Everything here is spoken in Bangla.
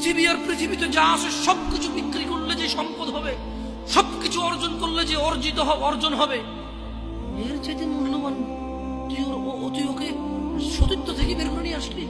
পৃথিবী আর পৃথিবীতে যা আছে সবকিছু বিক্রি করলে যে সম্পদ হবে, সবকিছু অর্জন করলে যে অর্জিত অর্জন হবে। এর চাইতে মূল্যবান তুই তুই ওকে সতীত্ব থেকে বের করে নিয়ে আসলি?